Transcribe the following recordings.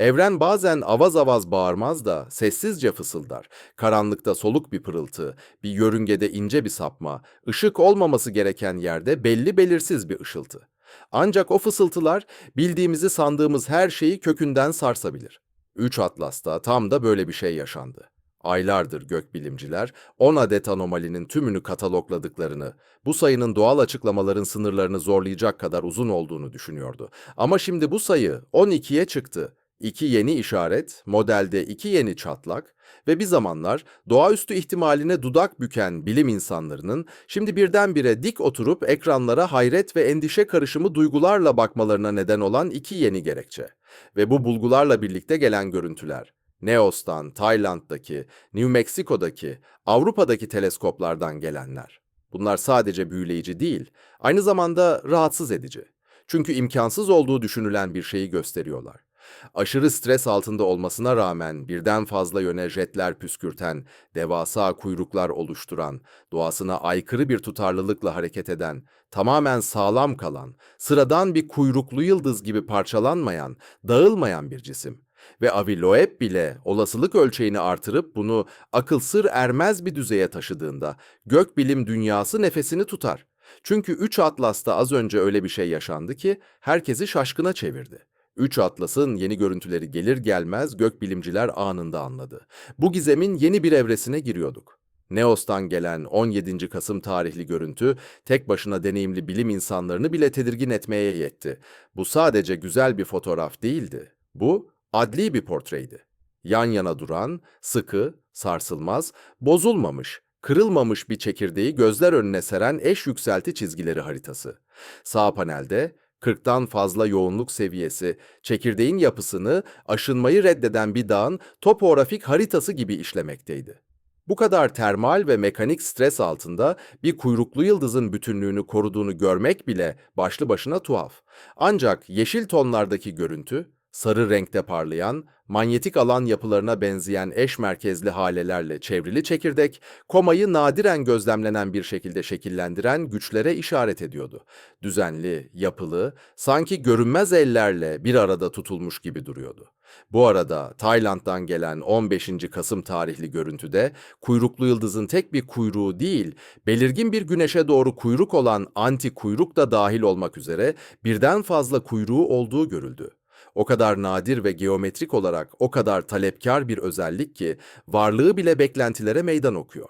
Evren bazen avaz avaz bağırmaz da sessizce fısıldar. Karanlıkta soluk bir pırıltı, bir yörüngede ince bir sapma, ışık olmaması gereken yerde belli belirsiz bir ışıltı. Ancak o fısıltılar bildiğimizi sandığımız her şeyi kökünden sarsabilir. Üç Atlas'ta tam da böyle bir şey yaşandı. Aylardır gökbilimciler 10 adet anomalinin tümünü katalogladıklarını, bu sayının doğal açıklamaların sınırlarını zorlayacak kadar uzun olduğunu düşünüyordu. Ama şimdi bu sayı 12'ye çıktı. İki yeni işaret, modelde iki yeni çatlak ve bir zamanlar doğaüstü ihtimaline dudak büken bilim insanlarının şimdi birdenbire dik oturup ekranlara hayret ve endişe karışımı duygularla bakmalarına neden olan iki yeni gerekçe. Ve bu bulgularla birlikte gelen görüntüler. Neos'tan, Tayland'daki, New Mexico'daki, Avrupa'daki teleskoplardan gelenler. Bunlar sadece büyüleyici değil, aynı zamanda rahatsız edici. Çünkü imkansız olduğu düşünülen bir şeyi gösteriyorlar. Aşırı stres altında olmasına rağmen birden fazla yöne jetler püskürten, devasa kuyruklar oluşturan, doğasına aykırı bir tutarlılıkla hareket eden, tamamen sağlam kalan, sıradan bir kuyruklu yıldız gibi parçalanmayan, dağılmayan bir cisim. Ve Avi Loeb bile olasılık ölçeğini artırıp bunu akıl sır ermez bir düzeye taşıdığında gökbilim dünyası nefesini tutar. Çünkü üç atlas'ta az önce öyle bir şey yaşandı ki herkesi şaşkına çevirdi. Üç atlasın yeni görüntüleri gelir gelmez gökbilimciler anında anladı. Bu gizemin yeni bir evresine giriyorduk. Neos'tan gelen 17. Kasım tarihli görüntü tek başına deneyimli bilim insanlarını bile tedirgin etmeye yetti. Bu sadece güzel bir fotoğraf değildi. Bu adli bir portreydi. Yan yana duran, sıkı, sarsılmaz, bozulmamış, kırılmamış bir çekirdeği gözler önüne seren eş yükselti çizgileri haritası. Sağ panelde 40'tan fazla yoğunluk seviyesi, çekirdeğin yapısını aşınmayı reddeden bir dağın topografik haritası gibi işlemekteydi. Bu kadar termal ve mekanik stres altında bir kuyruklu yıldızın bütünlüğünü koruduğunu görmek bile başlı başına tuhaf. Ancak yeşil tonlardaki görüntü, sarı renkte parlayan, manyetik alan yapılarına benzeyen eş merkezli halelerle çevrili çekirdek, komayı nadiren gözlemlenen bir şekilde şekillendiren güçlere işaret ediyordu. Düzenli, yapılı, sanki görünmez ellerle bir arada tutulmuş gibi duruyordu. Bu arada Tayland'dan gelen 15. Kasım tarihli görüntüde kuyruklu yıldızın tek bir kuyruğu değil, belirgin bir güneşe doğru kuyruk olan anti kuyruk da dahil olmak üzere birden fazla kuyruğu olduğu görüldü. O kadar nadir ve geometrik olarak o kadar talepkar bir özellik ki varlığı bile beklentilere meydan okuyor.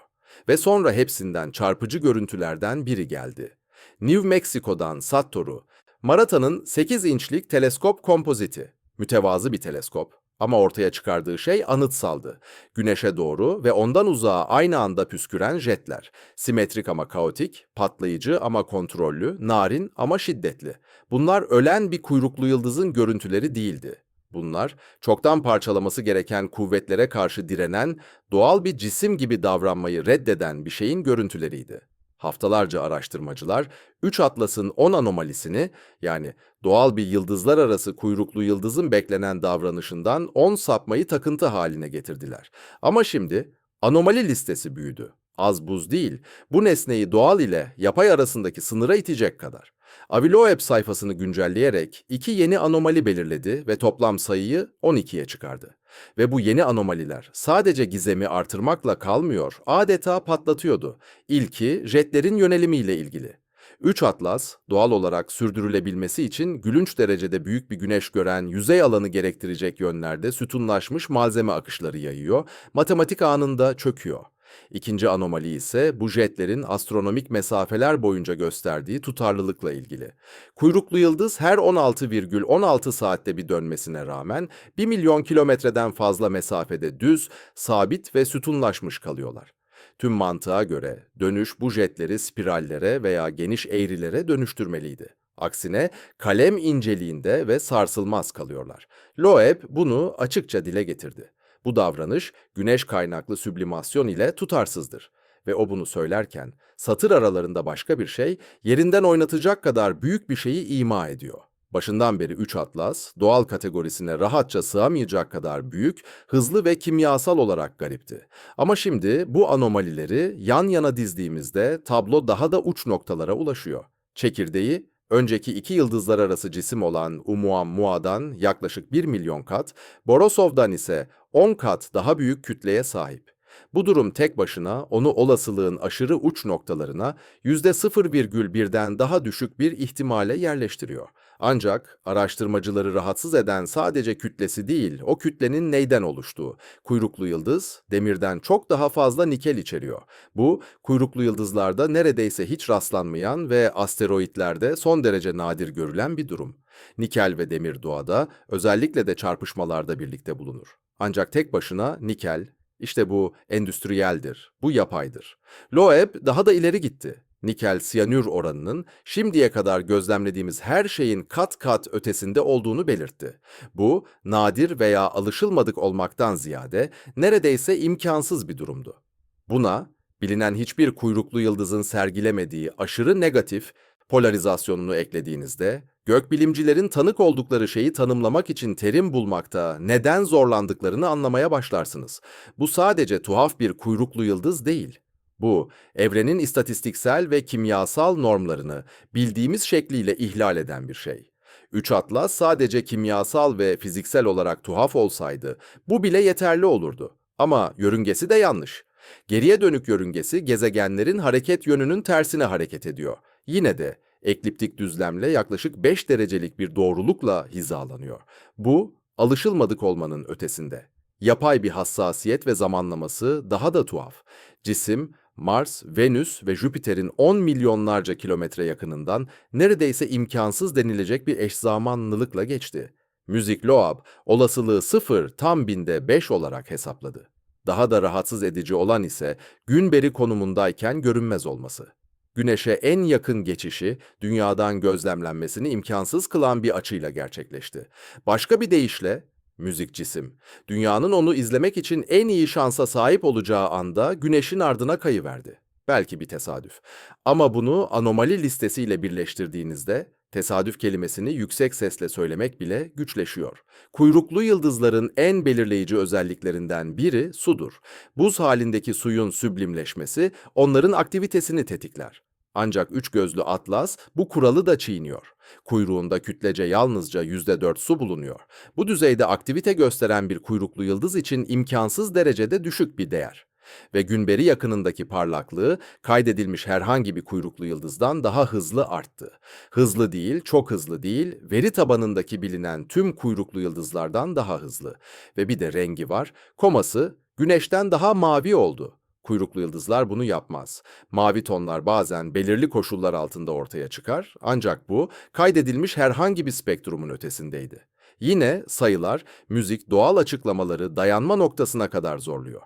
Ve sonra hepsinden çarpıcı görüntülerden biri geldi. New Mexico'dan Sattor'u, Marata'nın 8 inçlik teleskop kompoziti. Mütevazı bir teleskop. Ama ortaya çıkardığı şey anıtsaldı. Güneşe doğru ve ondan uzağa aynı anda püsküren jetler. Simetrik ama kaotik, patlayıcı ama kontrollü, narin ama şiddetli. Bunlar ölen bir kuyruklu yıldızın görüntüleri değildi. Bunlar çoktan parçalaması gereken kuvvetlere karşı direnen, doğal bir cisim gibi davranmayı reddeden bir şeyin görüntüleriydi. Haftalarca araştırmacılar 3 Atlas'ın 10 anomalisini yani doğal bir yıldızlar arası kuyruklu yıldızın beklenen davranışından 10 sapmayı takıntı haline getirdiler. Ama şimdi anomali listesi büyüdü. Az buz değil, bu nesneyi doğal ile yapay arasındaki sınıra itecek kadar. Aviloeb sayfasını güncelleyerek iki yeni anomali belirledi ve toplam sayıyı 12'ye çıkardı. Ve bu yeni anomaliler sadece gizemi artırmakla kalmıyor, adeta patlatıyordu. İlki jetlerin yönelimiyle ilgili. 3 Atlas, doğal olarak sürdürülebilmesi için gülünç derecede büyük bir güneş gören yüzey alanı gerektirecek yönlerde sütunlaşmış malzeme akışları yayıyor, matematik anında çöküyor. İkinci anomali ise bu jetlerin astronomik mesafeler boyunca gösterdiği tutarlılıkla ilgili. Kuyruklu yıldız her 16,16 saatte bir dönmesine rağmen 1 milyon kilometreden fazla mesafede düz, sabit ve sütunlaşmış kalıyorlar. Tüm mantığa göre dönüş bu jetleri spirallere veya geniş eğrilere dönüştürmeliydi. Aksine kalem inceliğinde ve sarsılmaz kalıyorlar. Loeb bunu açıkça dile getirdi. Bu davranış güneş kaynaklı süblimasyon ile tutarsızdır. Ve o bunu söylerken satır aralarında başka bir şey yerinden oynatacak kadar büyük bir şeyi ima ediyor. Başından beri 3 atlas, doğal kategorisine rahatça sığamayacak kadar büyük, hızlı ve kimyasal olarak garipti. Ama şimdi bu anomalileri yan yana dizdiğimizde tablo daha da uç noktalara ulaşıyor. Çekirdeği önceki iki yıldızlar arası cisim olan Oumuammua'dan yaklaşık 1 milyon kat, Borisov'dan ise 10 kat daha büyük kütleye sahip. Bu durum tek başına onu olasılığın aşırı uç noktalarına %0,1'den daha düşük bir ihtimale yerleştiriyor. Ancak araştırmacıları rahatsız eden sadece kütlesi değil, o kütlenin neyden oluştuğu. Kuyruklu yıldız, demirden çok daha fazla nikel içeriyor. Bu, kuyruklu yıldızlarda neredeyse hiç rastlanmayan ve asteroitlerde son derece nadir görülen bir durum. Nikel ve demir doğada, özellikle de çarpışmalarda birlikte bulunur. Ancak tek başına nikel, işte bu endüstriyeldir, bu yapaydır. Loeb daha da ileri gitti. Nikel siyanür oranının şimdiye kadar gözlemlediğimiz her şeyin kat kat ötesinde olduğunu belirtti. Bu nadir veya alışılmadık olmaktan ziyade neredeyse imkansız bir durumdu. Buna bilinen hiçbir kuyruklu yıldızın sergilemediği aşırı negatif polarizasyonunu eklediğinizde gökbilimcilerin tanık oldukları şeyi tanımlamak için terim bulmakta neden zorlandıklarını anlamaya başlarsınız. Bu sadece tuhaf bir kuyruklu yıldız değil. Bu, evrenin istatistiksel ve kimyasal normlarını bildiğimiz şekliyle ihlal eden bir şey. Üç atlas sadece kimyasal ve fiziksel olarak tuhaf olsaydı bu bile yeterli olurdu. Ama yörüngesi de yanlış. Geriye dönük yörüngesi gezegenlerin hareket yönünün tersine hareket ediyor. Yine de ekliptik düzlemle yaklaşık 5 derecelik bir doğrulukla hizalanıyor. Bu alışılmadık olmanın ötesinde. Yapay bir hassasiyet ve zamanlaması daha da tuhaf. Cisim Mars, Venüs ve Jüpiter'in 10 milyonlarca kilometre yakınından neredeyse imkansız denilecek bir eşzamanlılıkla geçti. Müzik Loab, olasılığı 0 tam binde 5 olarak hesapladı. Daha da rahatsız edici olan ise Günberi konumundayken görünmez olması. Güneşe en yakın geçişi dünyadan gözlemlenmesini imkansız kılan bir açıyla gerçekleşti. Başka bir deyişle müzik cisim. Dünyanın onu izlemek için en iyi şansa sahip olacağı anda güneşin ardına kayıverdi. Belki bir tesadüf. Ama bunu anomali listesiyle birleştirdiğinizde tesadüf kelimesini yüksek sesle söylemek bile güçleşiyor. Kuyruklu yıldızların en belirleyici özelliklerinden biri sudur. Buz halindeki suyun süblimleşmesi onların aktivitesini tetikler. Ancak üç gözlü atlas bu kuralı da çiğniyor. Kuyruğunda kütlece yalnızca %4 su bulunuyor. Bu düzeyde aktivite gösteren bir kuyruklu yıldız için imkansız derecede düşük bir değer. Ve günberi yakınındaki parlaklığı kaydedilmiş herhangi bir kuyruklu yıldızdan daha hızlı arttı. Hızlı değil, çok hızlı değil, veri tabanındaki bilinen tüm kuyruklu yıldızlardan daha hızlı. Ve bir de rengi var, koması güneşten daha mavi oldu. Kuyruklu yıldızlar bunu yapmaz. Mavi tonlar bazen belirli koşullar altında ortaya çıkar ancak bu kaydedilmiş herhangi bir spektrumun ötesindeydi. Yine sayılar, müzik, doğal açıklamaları dayanma noktasına kadar zorluyor.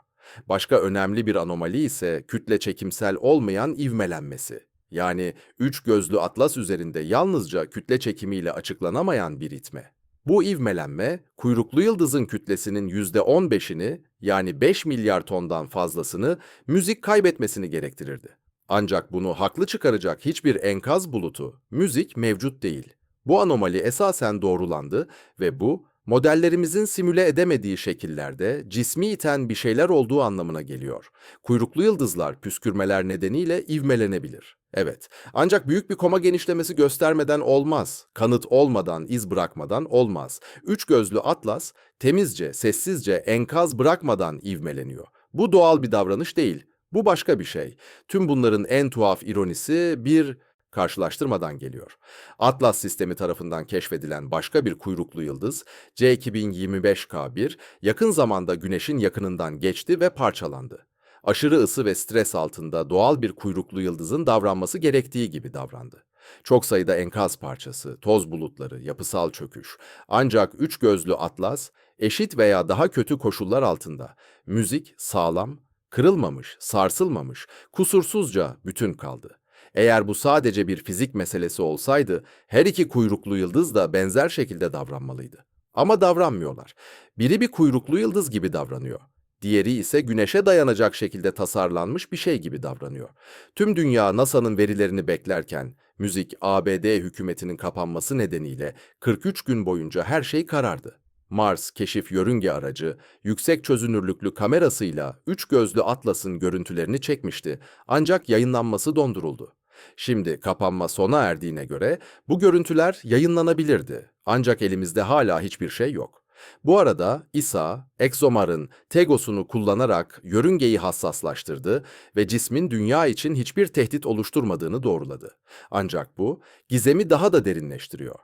Başka önemli bir anomali ise kütle çekimsel olmayan ivmelenmesi. Yani üç gözlü atlas üzerinde yalnızca kütle çekimiyle açıklanamayan bir itme. Bu ivmelenme, kuyruklu yıldızın kütlesinin %15'ini yani 5 milyar tondan fazlasını müzik kaybetmesini gerektirirdi. Ancak bunu haklı çıkaracak hiçbir enkaz bulutu, müzik mevcut değil. Bu anomali esasen doğrulandı ve bu modellerimizin simüle edemediği şekillerde cismi iten bir şeyler olduğu anlamına geliyor. Kuyruklu yıldızlar püskürmeler nedeniyle ivmelenebilir. Evet, ancak büyük bir koma genişlemesi göstermeden olmaz. Kanıt olmadan, iz bırakmadan olmaz. Üç gözlü atlas temizce, sessizce, enkaz bırakmadan ivmeleniyor. Bu doğal bir davranış değil. Bu başka bir şey. Tüm bunların en tuhaf ironisi bir karşılaştırmadan geliyor. Atlas sistemi tarafından keşfedilen başka bir kuyruklu yıldız C2025K1 yakın zamanda Güneş'in yakınından geçti ve parçalandı. Aşırı ısı ve stres altında doğal bir kuyruklu yıldızın davranması gerektiği gibi davrandı. Çok sayıda enkaz parçası, toz bulutları, yapısal çöküş. Ancak üç gözlü atlas eşit veya daha kötü koşullar altında müzik sağlam, kırılmamış, sarsılmamış, kusursuzca bütün kaldı. Eğer bu sadece bir fizik meselesi olsaydı her iki kuyruklu yıldız da benzer şekilde davranmalıydı. Ama davranmıyorlar. Biri bir kuyruklu yıldız gibi davranıyor. Diğeri ise güneşe dayanacak şekilde tasarlanmış bir şey gibi davranıyor. Tüm dünya NASA'nın verilerini beklerken müzik ABD hükümetinin kapanması nedeniyle 43 gün boyunca her şey karardı. Mars keşif yörünge aracı yüksek çözünürlüklü kamerasıyla üç gözlü Atlas'ın görüntülerini çekmişti ancak yayınlanması donduruldu. Şimdi kapanma sona erdiğine göre bu görüntüler yayınlanabilirdi. Ancak elimizde hala hiçbir şey yok. Bu arada İsa, ExoMar'ın Tegos'unu kullanarak yörüngeyi hassaslaştırdı ve cismin dünya için hiçbir tehdit oluşturmadığını doğruladı. Ancak bu, gizemi daha da derinleştiriyor.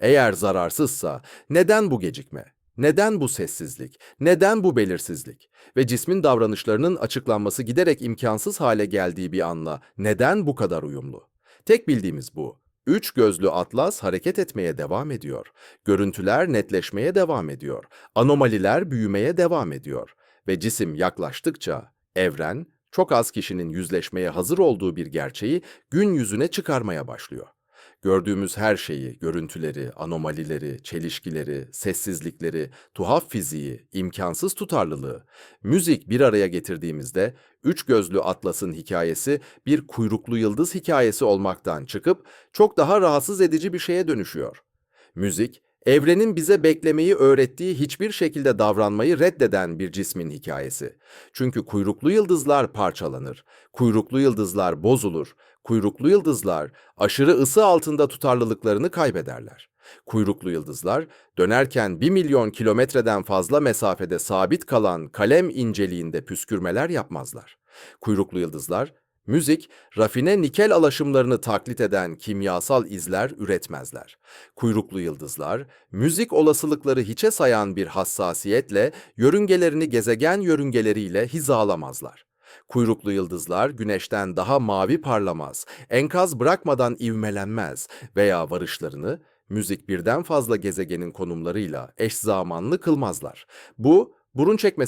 Eğer zararsızsa neden bu gecikme? Neden bu sessizlik? Neden bu belirsizlik? Ve cismin davranışlarının açıklanması giderek imkansız hale geldiği bir anla neden bu kadar uyumlu? Tek bildiğimiz bu. Üç gözlü atlas hareket etmeye devam ediyor. Görüntüler netleşmeye devam ediyor. Anomaliler büyümeye devam ediyor. Ve cisim yaklaştıkça evren çok az kişinin yüzleşmeye hazır olduğu bir gerçeği gün yüzüne çıkarmaya başlıyor. Gördüğümüz her şeyi, görüntüleri, anomalileri, çelişkileri, sessizlikleri, tuhaf fiziği, imkansız tutarlılığı, müzik bir araya getirdiğimizde üç gözlü atlasın hikayesi bir kuyruklu yıldız hikayesi olmaktan çıkıp çok daha rahatsız edici bir şeye dönüşüyor. Müzik, evrenin bize beklemeyi öğrettiği hiçbir şekilde davranmayı reddeden bir cismin hikayesi. Çünkü kuyruklu yıldızlar parçalanır, kuyruklu yıldızlar bozulur, kuyruklu yıldızlar aşırı ısı altında tutarlılıklarını kaybederler. Kuyruklu yıldızlar dönerken 1 milyon kilometreden fazla mesafede sabit kalan kalem inceliğinde püskürmeler yapmazlar. Kuyruklu yıldızlar Müzik, rafine nikel alaşımlarını taklit eden kimyasal izler üretmezler. Kuyruklu yıldızlar, müzik olasılıkları hiçe sayan bir hassasiyetle yörüngelerini gezegen yörüngeleriyle hizalamazlar. Kuyruklu yıldızlar güneşten daha mavi parlamaz, enkaz bırakmadan ivmelenmez veya varışlarını müzik birden fazla gezegenin konumlarıyla eş zamanlı kılmazlar. Bu, burun çekme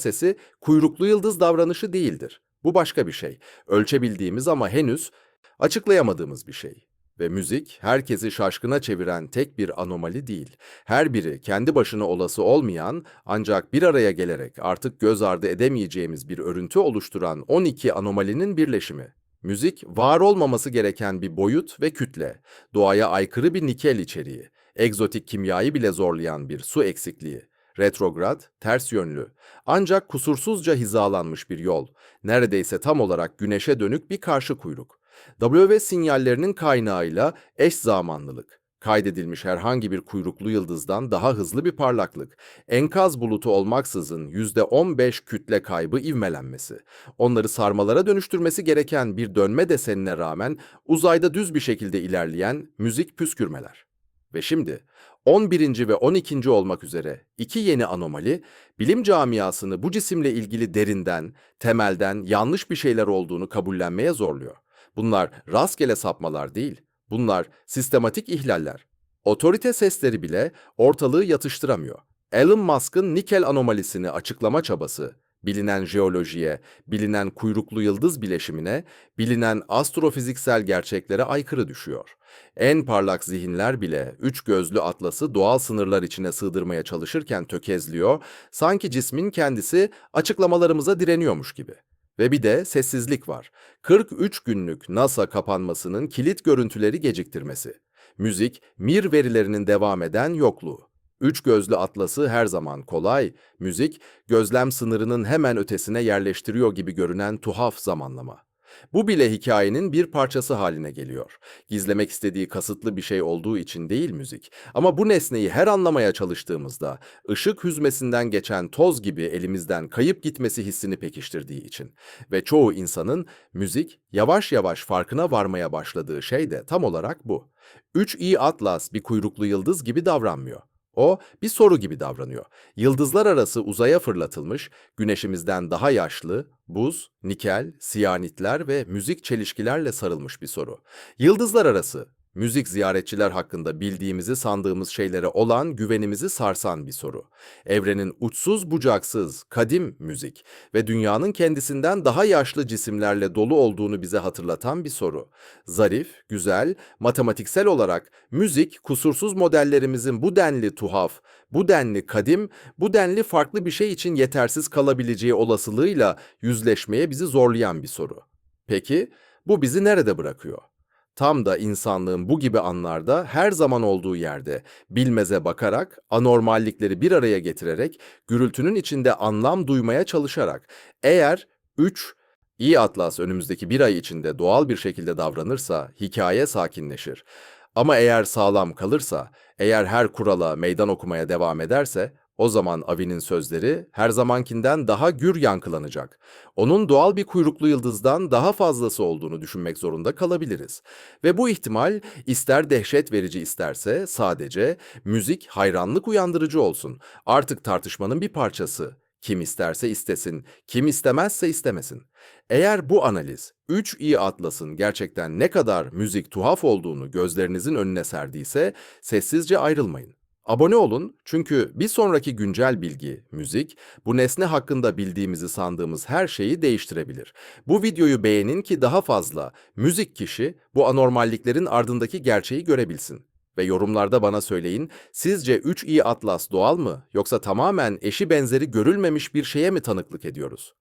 kuyruklu yıldız davranışı değildir. Bu başka bir şey. Ölçebildiğimiz ama henüz açıklayamadığımız bir şey. Ve müzik herkesi şaşkına çeviren tek bir anomali değil. Her biri kendi başına olası olmayan ancak bir araya gelerek artık göz ardı edemeyeceğimiz bir örüntü oluşturan 12 anomalinin birleşimi. Müzik var olmaması gereken bir boyut ve kütle, doğaya aykırı bir nikel içeriği, egzotik kimyayı bile zorlayan bir su eksikliği, retrograd, ters yönlü, ancak kusursuzca hizalanmış bir yol, neredeyse tam olarak güneşe dönük bir karşı kuyruk. W sinyallerinin kaynağıyla eş zamanlılık, kaydedilmiş herhangi bir kuyruklu yıldızdan daha hızlı bir parlaklık, enkaz bulutu olmaksızın %15 kütle kaybı ivmelenmesi, onları sarmalara dönüştürmesi gereken bir dönme desenine rağmen uzayda düz bir şekilde ilerleyen müzik püskürmeler. Ve şimdi 11. ve 12. olmak üzere iki yeni anomali, bilim camiasını bu cisimle ilgili derinden, temelden yanlış bir şeyler olduğunu kabullenmeye zorluyor. Bunlar rastgele sapmalar değil, bunlar sistematik ihlaller. Otorite sesleri bile ortalığı yatıştıramıyor. Elon Musk'ın nikel anomalisini açıklama çabası, bilinen jeolojiye, bilinen kuyruklu yıldız bileşimine, bilinen astrofiziksel gerçeklere aykırı düşüyor. En parlak zihinler bile üç gözlü atlası doğal sınırlar içine sığdırmaya çalışırken tökezliyor, sanki cismin kendisi açıklamalarımıza direniyormuş gibi. Ve bir de sessizlik var. 43 günlük NASA kapanmasının kilit görüntüleri geciktirmesi. Müzik, mir verilerinin devam eden yokluğu. Üç gözlü atlası her zaman kolay, müzik, gözlem sınırının hemen ötesine yerleştiriyor gibi görünen tuhaf zamanlama. Bu bile hikayenin bir parçası haline geliyor. Gizlemek istediği kasıtlı bir şey olduğu için değil müzik. Ama bu nesneyi her anlamaya çalıştığımızda ışık hüzmesinden geçen toz gibi elimizden kayıp gitmesi hissini pekiştirdiği için. Ve çoğu insanın müzik yavaş yavaş farkına varmaya başladığı şey de tam olarak bu. Üç iyi atlas bir kuyruklu yıldız gibi davranmıyor. O bir soru gibi davranıyor. Yıldızlar arası uzaya fırlatılmış, güneşimizden daha yaşlı, buz, nikel, siyanitler ve müzik çelişkilerle sarılmış bir soru. Yıldızlar arası, müzik ziyaretçiler hakkında bildiğimizi sandığımız şeylere olan güvenimizi sarsan bir soru. Evrenin uçsuz bucaksız, kadim müzik ve dünyanın kendisinden daha yaşlı cisimlerle dolu olduğunu bize hatırlatan bir soru. Zarif, güzel, matematiksel olarak müzik kusursuz modellerimizin bu denli tuhaf, bu denli kadim, bu denli farklı bir şey için yetersiz kalabileceği olasılığıyla yüzleşmeye bizi zorlayan bir soru. Peki bu bizi nerede bırakıyor? Tam da insanlığın bu gibi anlarda her zaman olduğu yerde bilmeze bakarak, anormallikleri bir araya getirerek, gürültünün içinde anlam duymaya çalışarak, eğer 3 İyi Atlas önümüzdeki bir ay içinde doğal bir şekilde davranırsa hikaye sakinleşir. Ama eğer sağlam kalırsa, eğer her kurala meydan okumaya devam ederse, o zaman Avi'nin sözleri her zamankinden daha gür yankılanacak. Onun doğal bir kuyruklu yıldızdan daha fazlası olduğunu düşünmek zorunda kalabiliriz. Ve bu ihtimal ister dehşet verici isterse sadece müzik hayranlık uyandırıcı olsun. Artık tartışmanın bir parçası. Kim isterse istesin, kim istemezse istemesin. Eğer bu analiz 3 iyi atlasın gerçekten ne kadar müzik tuhaf olduğunu gözlerinizin önüne serdiyse sessizce ayrılmayın. Abone olun çünkü bir sonraki güncel bilgi, müzik, bu nesne hakkında bildiğimizi sandığımız her şeyi değiştirebilir. Bu videoyu beğenin ki daha fazla müzik kişi bu anormalliklerin ardındaki gerçeği görebilsin. Ve yorumlarda bana söyleyin, sizce 3 iyi atlas doğal mı yoksa tamamen eşi benzeri görülmemiş bir şeye mi tanıklık ediyoruz?